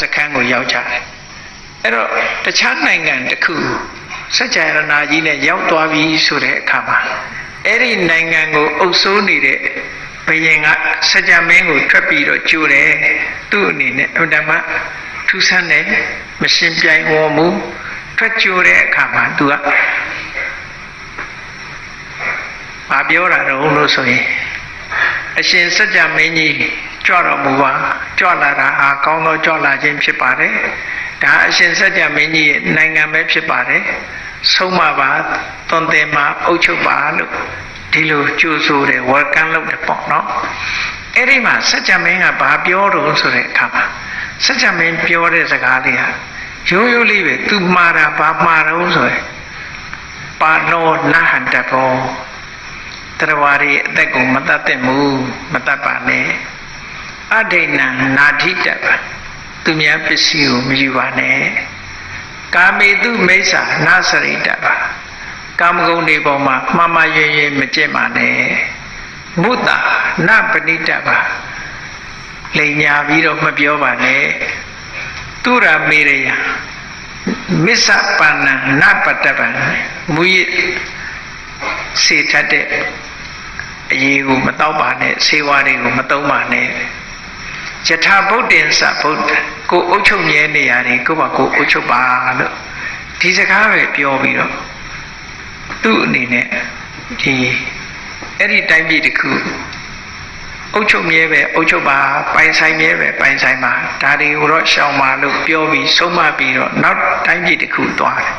စခန်းကိုရောက်ကြတယ်အဲ့တော့တခြားနိုင်ငံတစ်ခုစัจ jaya နာကြီးနဲ့ရောက်သွားပြီဆိုတဲ့အခါမှာအဲ့ဒီနိုင်ငံကိုအုပ်စိုးနေတဲ့ဘယင်ကစัจ jaya မင်းကိုထွက်ပြီးတော့ကြိုတယ်သူ့အနေနဲ့အမ္တမထူးဆန်းတဲ့မရှင်ပြိုင်ဝေါ်မှုထွက်ကြိုတဲ့အခါမှာသူကမပြောတာတော့လို့ဆိုရင်အရှင်စัจ jaya မင်းကြီး ကြွတော်မူပါကြွလာတာဟာကောင်းသောကြွလာခြင်းဖြစ်ပါတယ်ဒါအရှင်ဆက်ကြမင်းကြီးရဲ့နိုင်ငံပဲဖြစ်ပါတယ်ဆုံးမပါတွန်တင်မှာအုပ်ချုပ်ပါလို့ဒီလိုကြိုဆိုတယ်ဝယ်ကမ်းလုပ်တယ်ပေါ့နော်အဲ့ဒီမှာဆက်ကြမင်းကဘာပြောတော့ဆိုတဲ့အခါမှာဆက်ကြမင်းပြောတဲ့စကားလေးဟာရိုးရိုးလေးပဲသူမှားတာဘာမှားတော့ဆိုရယ်ပါနောနဟန္တဘောတရဝါရီအသက်ကိုမတတ်သင့်ဘူးမတတ်ပါနဲ့ အဒိဏံနာထိတတ်ပါသူများပစ္စည်းကိုမယူပါနဲ့ကာမေတုမိစ္ဆာနာစရိတတ်ပါကာမဂုဏ်တွေပေါ်မှာမှားမှားရွရွမကျင့်ပါနဲ့မုတ္တာနပဏိတတ်ပါလိန်ညာပြီးတော့မပြောပါနဲ့သူရမေရယမစ္ဆပန္နနပတ္တပံမူရစေထတ်တဲ့အရေးကိုမတော့ပါနဲ့ဆေးဝါးတွေကိုမသုံးပါနဲ့ ယထာဗုဒ္ဓင်္စဗုဒ္ဓကိုအုပ်ချုပ်မြဲနေရတယ်ကိုယ့်ဘာကိုယ်အုပ်ချုပ်ပါလို့ဒီစကားပဲပြောပြီးတော့သူ့အနေနဲ့ဒီအဲ့ဒီတိုင်းပြည်တစ်ခုအုပ်ချုပ်မြဲပဲအုပ်ချုပ်ပါပိုင်ဆိုင်မြဲပဲပိုင်ဆိုင်ပါဒါတွေကိုတော့ရှောင်ပါလို့ပြောပြီးဆုံးမပြီးတော့နောက်တိုင်းပြည်တစ်ခုသွားတယ်